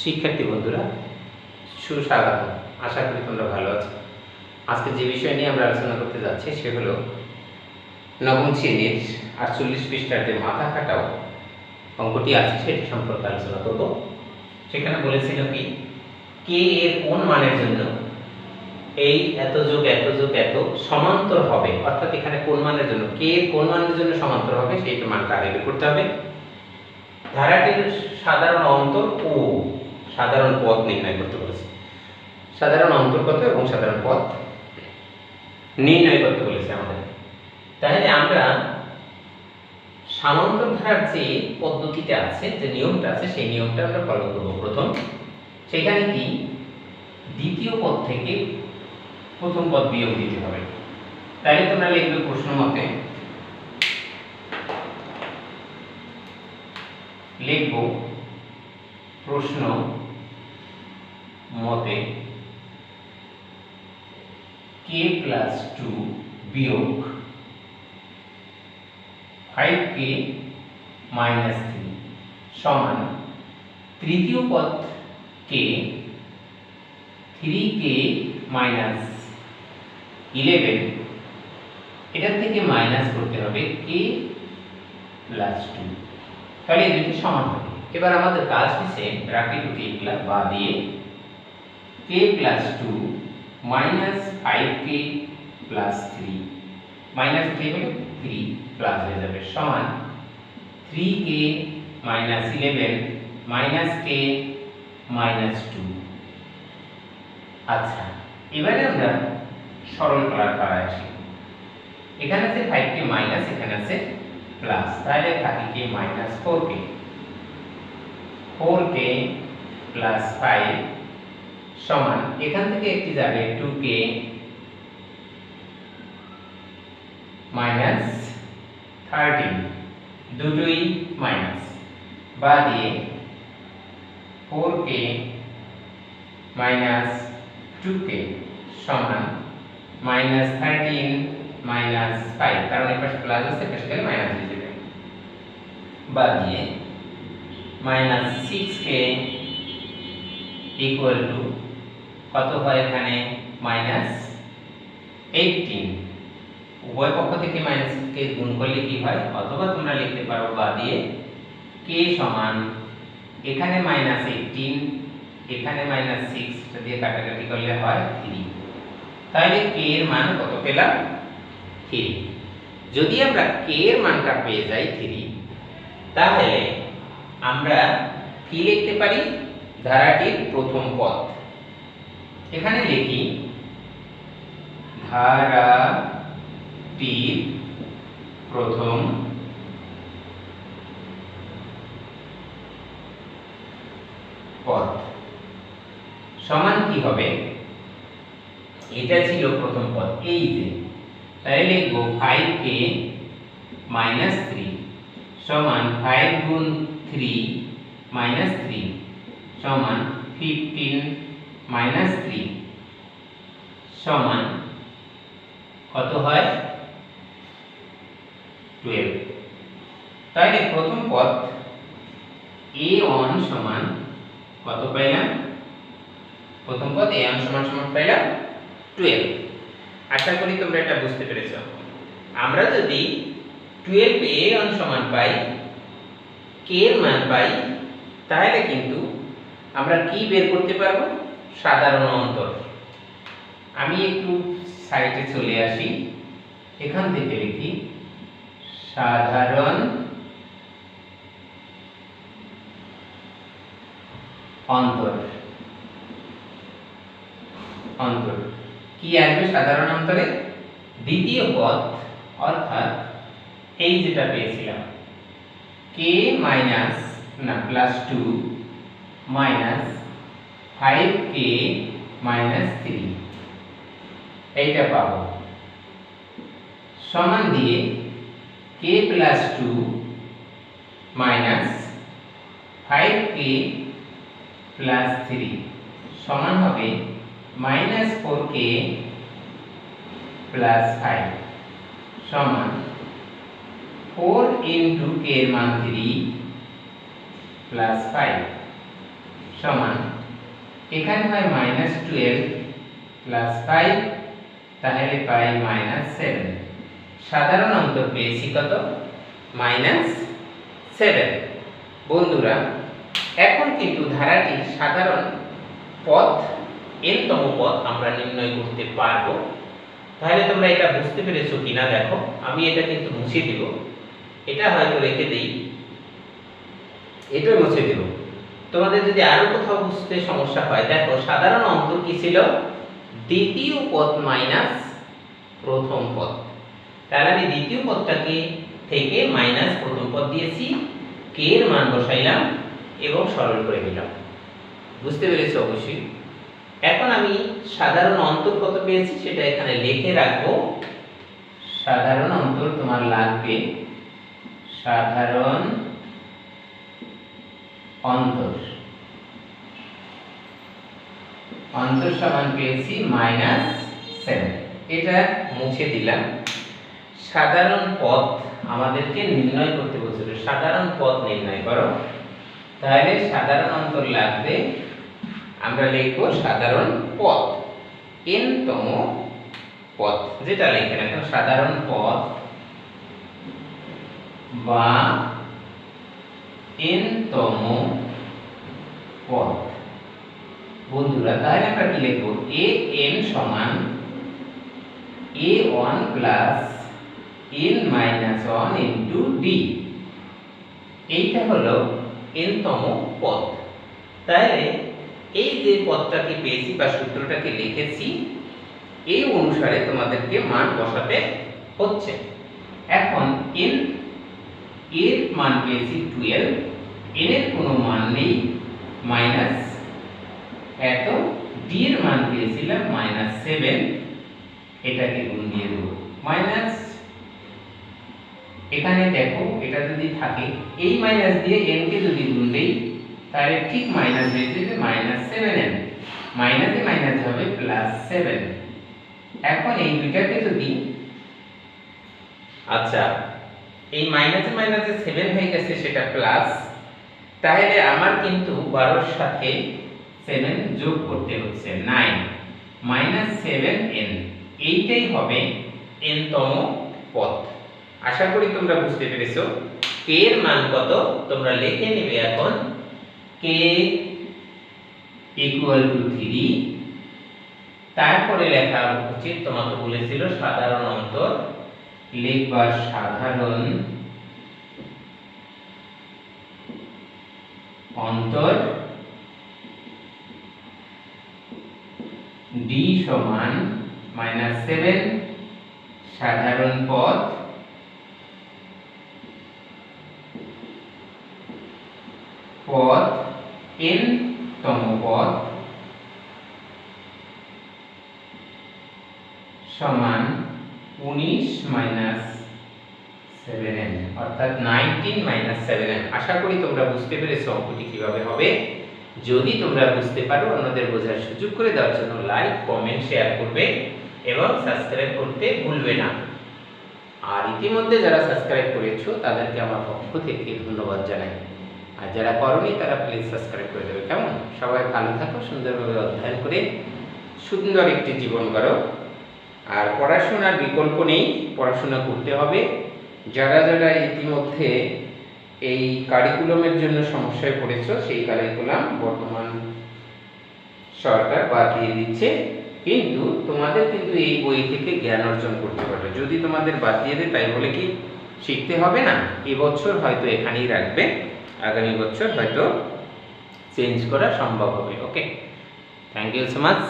শিক্ষার্থী বন্ধুরা সুস্বাগত আশা করি তোমরা ভালো আছো। আজকে যে বিষয় নিয়ে আমরা আলোচনা করতে যাচ্ছি, সে হলো নবম শ্রেণির আটচল্লিশ পৃষ্ঠার যে মাথা কাটাও অঙ্কটি আছে, সেটি সম্পর্কে আলোচনা করব। সেখানে বলেছিল কি, কে এর কোন মানের জন্য এই এত যোগ এত যোগ, এত সমান্তর হবে? অর্থাৎ এখানে কোন মানের জন্য? কে এর কোন মানের জন্য সমান্তর হবে? সেইটা মানটা আগে করতে হবে। ধারাটির সাধারণ অন্তর ও। সাধারণ পথ নির্ণয় করতে বলেছে। সাধারণ অন্তর্গত এবং সাধারণ পথ নির্ণয় করতে বলেছে আমাদের। তাহলে আমরা সামান্তর ধারার যে পদ্ধতিটা আছে, যে নিয়মটা আছে, সেই নিয়মটা আমরা ফলো করব। প্রথম, সেখানে কি? দ্বিতীয় পদ থেকে প্রথম পদ বিয়োগ দিতে হবে। তাহলে তোমরা লিখবে প্রশ্ন মতে, লিখব প্রশ্ন মতে কে প্লাস টু বিয়োগ ফাইভ কে মাইনাস থ্রি সমান তৃতীয় পদ k three k minus eleven এটার থেকে মাইনাস করতে হবে কে প্লাস টু তাহলে দুটি সমান হবে। এবার আমাদের কাজ হচ্ছে ব্র্যাকেট দুটি এগুলা বা দিয়ে plus two minus five k plus three minus three হলে থ্রি প্লাস হয়ে যাবে সমান three k minus eleven minus k minus two আচ্ছা এবারে আমরা সরল করার পাড়ায় আসি। এখানে আছে ফাইভ মাইনাস এখানে আছে প্লাস তাহলে থাকে কি minus four k four k plus five সমান। এখান থেকে একটি যাবে টু কে মাইনাস থার্টিন দুটোই মাইনাস বা দিয়ে four k minus two k সমান মাইনাস থার্টিন মাইনাস ফাইভ কারণ পাশে প্লাস আছে পাশে গেলে মাইনাস হয়ে যাবে। বা দিয়ে minus six k equal to কত হয় এখানে? Minus eighteen. উভয় পক্ষ থেকে মাইনাস কে গুণ করলে কি হয়? অথবা তোমরা লিখতে পারো বা দিয়ে কে সমান? এখানে মাইনাস এইটিন, এখানে মাইনাস সিক্স দিয়ে কাটাকাটি করলে হয় থ্রি। তাহলে কে এর মান কত পেলাম? থ্রি। যদি আমরা কে এর মানটা পেয়ে যাই থ্রি, তাহলে আমরা কি লিখতে পারি? ধারাটির প্রথম পদ। এখানে লিখি ধারাটির প্রথম পদ। সমান কি হবে? এটা ছিল প্রথম পদ, এই যে। তাহলে লিখব ফাইভ কে মাইনাস থ্রি সমান ফাইভ গুণ থ্রি মাইনাস থ্রি সমান ফিফটিন মাইনাস থ্রি সমান কত হয়? টুয়েলভ তাহলে প্রথম পদ এ ওয়ান সমান কত পাইলাম? প্রথম পদ এ ওয়ান সমান সমান পাইলাম টুয়েলভ আশা করি তোমরা এটা বুঝতে পেরেছ। আমরা যদি টুয়েলভ এ ওয়ান সমান পাই কে এর মান পাই, তাহলে কিন্তু আমরা কি বের করতে পারব? সাধারণ অন্তর। আমি একটু সাইডে চলে আসি। এখান থেকে লিখি, সাধারণ অন্তর। অন্তর। কি আসবে সাধারণ অন্তরে? দ্বিতীয় পদ, অর্থাৎ এই যেটা পেয়েছিলাম কে মাইনাস না plus two minus five k minus three এইটা পাবো। সমান দিয়ে k plus two minus five k plus three সমান হবে minus four k plus five সমান ফোর ইন্টু কে এর মান থ্রি প্লাস ফাইভ সমান এখানে হয় মাইনাস টুয়েলভ প্লাস ফাইভ তাহলে পাই মাইনাস সেভেন সাধারণ অন্তর পেয়েছি কত? মাইনাস সেভেন বন্ধুরা, এখন কিন্তু ধারাটির সাধারণ পথ এনতম পথ আমরা নির্ণয় করতে পারব। তাহলে তোমরা এটা বুঝতে পেরেছ কিনা দেখো। আমি এটা কিন্তু মুছে দিব। এটা হয়তো রেখে দিই। এটাও মুছে দিব। তোমাদের যদি আরও কোথাও বুঝতে সমস্যা হয়, দেখো সাধারণ অন্তর কি ছিল? দ্বিতীয় পদ মাইনাস প্রথম পদ। তাহলে আমি দ্বিতীয় পদটাকে থেকে মাইনাস প্রথম পদ দিয়েছি কে এর মান বসাইলাম এবং সরল করে দিলাম বুঝতে পেরেছ অবশ্যই? এখন আমি সাধারণ অন্তর কত পেয়েছি সেটা এখানে লিখে রাখব। সাধারণ অন্তর তোমার লাগবে সাধারণ অন্তর অন্তর সমান পেয়েছি মাইনাস সেভেন এটা মুছে দিলাম। সাধারণ পদ আমাদেরকে নির্ণয় করতে বলছিল। সাধারণ পদ নির্ণয় করো। তাহলে সাধারণ অন্তর লাগবে, আমরা লিখব সাধারণ পথ। n তম পদ যেটা লিখে রাখো সাধারণ পথ বা n তম পদ। বন্ধুরা, তাহলে আমরা কি লিখব? A n সমান a one plus n minus one into d এইটা হলো n তম পদ। তাহলে এই যে পদটাকে পেয়েছি বা সূত্রটাকে লিখেছি, এই অনুসারে তোমাদেরকে মান বসাতে হচ্ছে। এখন n, এর মান পেয়েছি টুয়েলভ এর কোনো মান নেই মাইনাস এত d এর মান পেয়েছিলাম মাইনাস সেভেন এটাকে গুণ দিয়ে দেবো। মাইনাস এখানে দেখো, এটা যদি থাকে, এই মাইনাস দিয়ে n কে যদি গুণ দেই, তাহলে ঠিক মাইনাস হয়ে যাবে মাইনাস সেভেন এন মাইনাসে মাইনাস হবে প্লাস সেভেন এখন এই দুইটাকে যদি আচ্ছা এই মাইনাসে মাইনাসে সেভেন হয়ে গেছে, সেটা প্লাস তাহলে আমার কিন্তু বারোর সাথে সেভেন যোগ করতে হচ্ছে নাইন মাইনাস সেভেন এন এইটাই হবে এন তম পদ আশা করি তোমরা বুঝতে পেরেছ। কে এর মান কত? তোমরা লিখে নেবে এখন কে ইকুয়াল টু থ্রি তারপরে লেখা উচিত, তোমাকে বলেছিল সাধারণ অন্তর। লিখবা সাধারণ অন্তর ডি সমান মাইনাস সেভেন সাধারণ পদ পদ n তম পদ সমান উনিশ মাইনাস সেভেন অর্থাৎ নাইনটিন মাইনাস সেভেন এন আশা করি তোমরা বুঝতে পেরেছ অঙ্কটি কীভাবে হবে। যদি তোমরা বুঝতে পারো, অন্যদের বোঝার সুযোগ করে দেওয়ার জন্য লাইক কমেন্ট শেয়ার করবে এবং সাবস্ক্রাইব করতে ভুলবে না। আর ইতিমধ্যে যারা সাবস্ক্রাইব করেছ, তাদেরকে আমার পক্ষ থেকে ধন্যবাদ জানাই। আর যারা করনি, তারা প্লিজ সাবস্ক্রাইব করে দেবে। কেমন? সবাই ভালো থাকো, সুন্দরভাবে অধ্যয়ন করে সুন্দর একটি জীবন করো আর পড়াশোনার বিকল্প নেই, পড়াশোনা করতে হবে। যারা যারা ইতিমধ্যে এই কারিকুলামের জন্য সমস্যায় পড়েছো, সেই কারিকুলাম বর্তমান সরকার বাদ দিয়ে দিচ্ছে। কিন্তু তোমাদের কিন্তু এই বই থেকে জ্ঞান অর্জন করতে পারবে। যদি তোমাদের বাদ দিয়ে দেয় তাই বলে কি শিখতে হবে না? এবছর হয়তো এখানেই রাখবে, আগামী বছর হয়তো চেঞ্জ করা সম্ভব হবে okay thank you so much